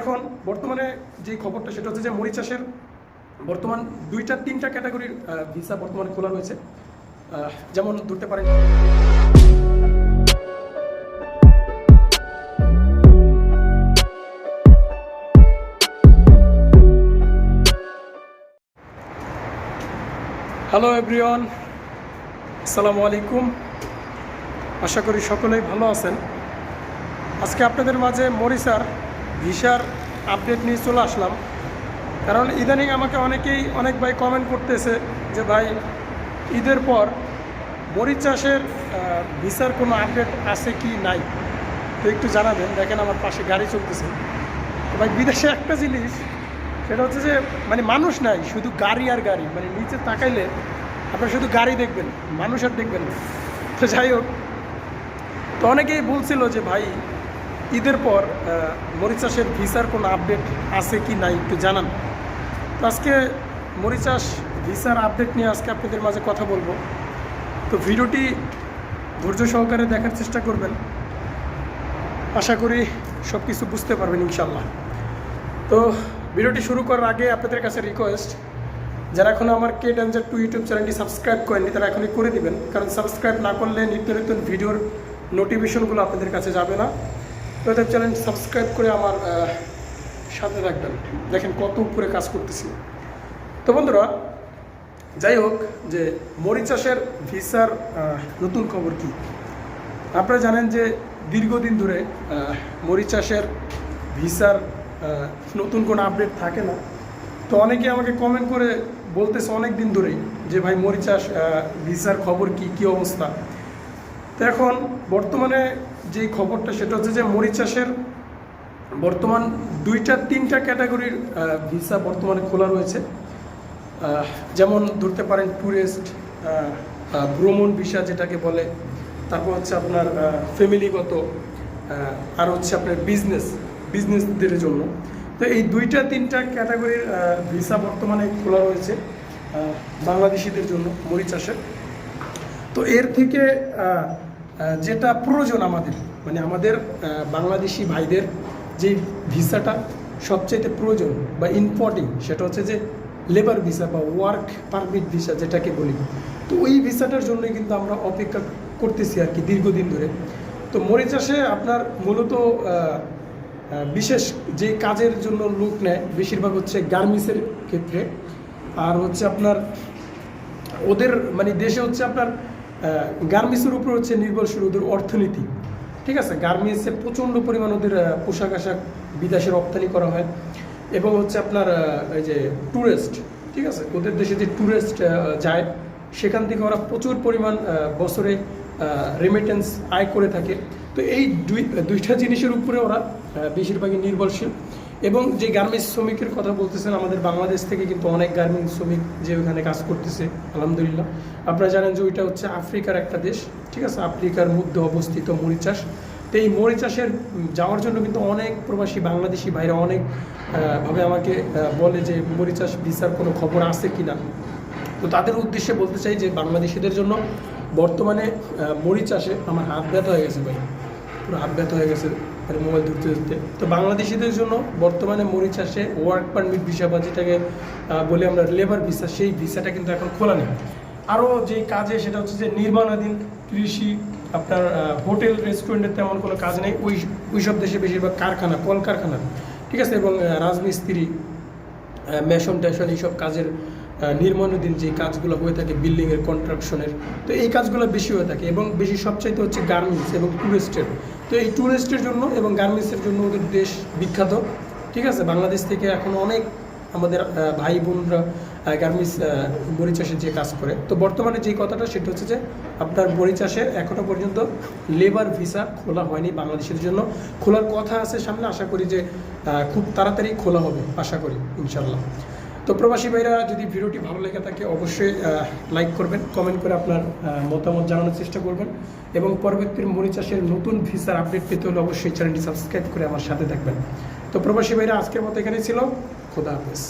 এখন বর্তমানে যে খবরটা সেটা হচ্ছে যে মরিচ চাষের বর্তমান দুইটা, তিনটা ক্যাটাগরির ভিসা বর্তমানে খোলা রয়েছে। যেমন ধরতে পারেন হ্যালো এভরিওয়ান আসসালামু আলাইকুম আশা করি সকলেই ভালো আছেন। আজকে আপনাদের মাঝে মরিসার ভিসার আপডেট নিয়ে চলে আসলাম। কারণ ইদানিং আমাকে অনেকেই, অনেক ভাই কমেন্ট করতেছে যে, ভাই, ঈদের পর মরিচ চাষের ভিসার কোনো আপডেট আছে কি নাই? তো একটু জানাবেন। দেখেন আমার পাশে গাড়ি চলতেছে। তো ভাই, বিদেশে একটা জিনিস, সেটা হচ্ছে যে মানে মানুষ নাই, শুধু গাড়ি আর গাড়ি। মানে নিচে তাকাইলে আপনার শুধু গাড়ি দেখবেন, মানুষ আর দেখবেন না। তো যাই হোক, তো অনেকেই বলছিল যে, ভাই ঈদের পর আহ, মরিচ চাষের ভিসার কোনো আপডেট আছে কি নাই একটু জানান। তো আজকে মরিচ চাষ ভিসার আপডেট নিয়ে আজকে আপনাদের মাঝে কথা বলব। তো ভিডিওটি ধৈর্য সহকারে দেখার চেষ্টা করবেন। আশা করি সব কিছু বুঝতে পারবেন ইনশাল্লাহ তো ভিডিওটি শুরু করার আগে আপনাদের কাছে রিকোয়েস্ট যারা এখনও আমার কে ডেঞ্জার টু ইউটিউব চ্যানেলটি সাবস্ক্রাইব করেননি তারা এখনই করে দিবেন। কারণ সাবস্ক্রাইব না করলে নিত্য নতুন ভিডিওর নোটিফিকেশনগুলো আপনাদের কাছে যাবে না। তো চ্যানেল সাবস্ক্রাইব করে আমার সাথে থাকবেন দেখেন কত উপরে কাজ করতেছি। তো বন্ধুরা যাই হোক যে মরিচ চাষের ভিসার নতুন খবর কি? আপনারা জানেন যে দীর্ঘদিন ধরে আহ, মরিচ চাষের ভিসার নতুন কোনো আপডেট থাকে না। তো অনেকে আমাকে কমেন্ট করে বলতেছে অনেক দিন ধরেই যে ভাই মরিচ চাষ ভিসার খবর কি কি অবস্থা? তো এখন বর্তমানে যেই খবরটা, সেটা হচ্ছে যে মরিচ চাষের বর্তমান দুইটা, তিনটা ক্যাটাগরির ভিসা বর্তমানে খোলা রয়েছে। যেমন ধরতে পারেন ট্যুরিস্ট ভ্রমণ ভিসা যেটাকে বলে। তারপর হচ্ছে আপনার ফ্যামিলিগত আর হচ্ছে আপনার বিজনেস, বিজনেসদের জন্য। তো এই দুইটা, তিনটা ক্যাটাগরির ভিসা বর্তমানে খোলা রয়েছে বাংলাদেশিদের জন্য মরিচ চাষের। তো এর থেকে যেটা প্রয়োজন আমাদের মানে আমাদের বাংলাদেশি ভাইদের যে ভিসাটা সবচেয়ে প্রয়োজন বা ইম্পর্টেন্ট সেটা হচ্ছে যে লেবার ভিসা বা ওয়ার্ক পারমিট ভিসা যেটাকে বলি। তো ওই ভিসাটার জন্যই কিন্তু আমরা অপেক্ষা করতেছি আর কি দীর্ঘদিন ধরে। তো মরিচ চাষে আপনার মূলত বিশেষ যে কাজের জন্য লোক নেয় বেশিরভাগ হচ্ছে গার্মেন্টসের ক্ষেত্রে। আর হচ্ছে আপনার, ওদের মানে দেশে হচ্ছে আপনার গার্মেন্টসের উপর হচ্ছে নির্ভরশীল ওদের অর্থনীতি। ঠিক আছে? গার্মেন্টসে প্রচণ্ড পরিমাণ ওদের পোশাক আশাক বিদেশে রপ্তানি করা হয়। এবং হচ্ছে আপনার এই যে ট্যুরিস্ট ঠিক আছে? ওদের দেশে যে ট্যুরিস্ট যায়, সেখান থেকে ওরা প্রচুর পরিমাণ বছরে রেমিটেন্স আয় করে থাকে। তো এই দুই, দুইটা জিনিসের উপরে ওরা বেশিরভাগই নির্ভরশীল। এবং যে গার্মেন্টস শ্রমিকের কথা বলতেছেন আমাদের বাংলাদেশ থেকে কিন্তু অনেক গার্মেন্টস শ্রমিক যে ওখানে কাজ করতেছে আলহামদুলিল্লাহ। আপনারা জানেন যে ওইটা হচ্ছে আফ্রিকার একটা দেশ ঠিক আছে? আফ্রিকার মধ্যে অবস্থিত মরিচ চাষ তো এই মরিচ চাষের যাওয়ার জন্য কিন্তু অনেক প্রবাসী বাংলাদেশি ভাইরা অনেক ভাবে আমাকে বলে যে মরিচ চাষ ভিসার কোনো খবর আছে কিনা? তো তাদের উদ্দেশ্যে বলতে চাই যে বাংলাদেশিদের জন্য বর্তমানে আহ, মরিচ চাষে আমার হাত ব্যথা হয়ে গেছে ভাই। পুরো হাত ব্যথা হয়ে গেছে। মানে মোবাইল ধরতে ধরতে। তো বাংলাদেশিদের জন্য বর্তমানে মরিচ চাষে ওয়ার্ক পারমিট ভিসা বা যেটাকে বলি আমরা লেবার ভিসা সেই ভিসাটা কিন্তু এখন খোলা নেই। আরও যে কাজে, সেটা হচ্ছে যে নির্মাণাধীন কৃষি, আপনার হোটেল রেস্টুরেন্টের তেমন কোনো কাজ নেই। ওই ওই সব দেশে বেশিরভাগ কারখানা, কলকারখানা। ঠিক আছে? এবং রাজমিস্ত্রি মেশন টেশন এইসব কাজের নির্মাণাধীন যে কাজগুলো হয়ে থাকে বিল্ডিংয়ের কনস্ট্রাকশনের তো এই কাজগুলো বেশি হয়ে থাকে। এবং বেশি সবচাইতে হচ্ছে গার্মেন্টস এবং ট্যুরিস্টের তো এই ট্যুরিস্টের জন্য এবং গার্মেন্টসের জন্য ওদের দেশ বিখ্যাত। ঠিক আছে? বাংলাদেশ থেকে এখন অনেক আমাদের ভাই বোনরা গার্মেন্টস বড়ি চাষে যে কাজ করে। তো বর্তমানে যে কথাটা সেটা হচ্ছে যে, আপনার বড়ি চাষে এখনও পর্যন্ত লেবার ভিসা খোলা হয়নি বাংলাদেশের জন্য। খোলার কথা আছে সামনে, আশা করি যে খুব তাড়াতাড়ি খোলা হবে, আশা করি ইনশাল্লাহ তো প্রবাসী ভাইরা, যদি ভিডিওটি ভালো লেগে থাকে, অবশ্যই লাইক করবেন কমেন্ট করে আপনার মতামত জানানোর চেষ্টা করবেন। এবং পরবর্তী মরি চাষের নতুন ভিসার আপডেট পেতে হলে অবশ্যই চ্যানেলটি সাবস্ক্রাইব করে আমার সাথে থাকবেন। তো প্রবাসী ভাইরা, আজকের মতো এখানে ছিল। খোদা হাফেজ।